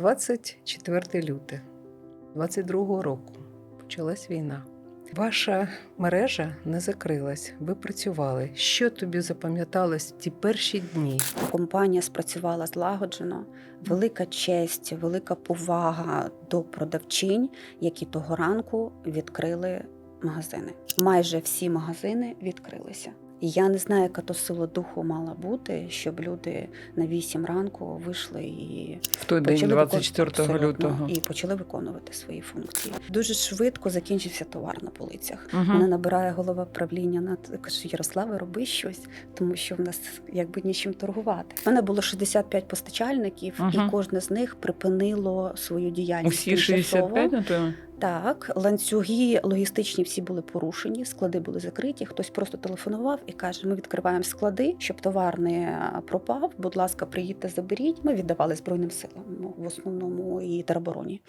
24 люте 22 року почалась війна. Ваша мережа не закрилась, ви працювали. Що тобі запам'яталось ті перші дні? Компанія спрацювала злагоджено. Велика честь, велика повага до продавчинь, які того ранку відкрили магазини. Майже всі магазини відкрилися. І Я не знаю, яка то сила духу мала бути, щоб люди на 8 ранку вийшли і В той день, почали 24 лютого. і почали виконувати свої функції. Дуже швидко закінчився товар на полицях. Мгм. Мене набирає голова правління на каже, Ярославе, роби щось, тому що в нас якби нічим торгувати. У мене було 65 постачальників, Мгм. і кожне з них припинило свою діяльність. Усі тимчасово. 65 на той? Так, ланцюги логістичні всі були порушені, склади були закриті. Хтось просто телефонував і каже: Ми відкриваємо склади, щоб товар не пропав. Будь ласка, приїдьте, заберіть. Ми віддавали збройним силам ну, в основному і теробороні.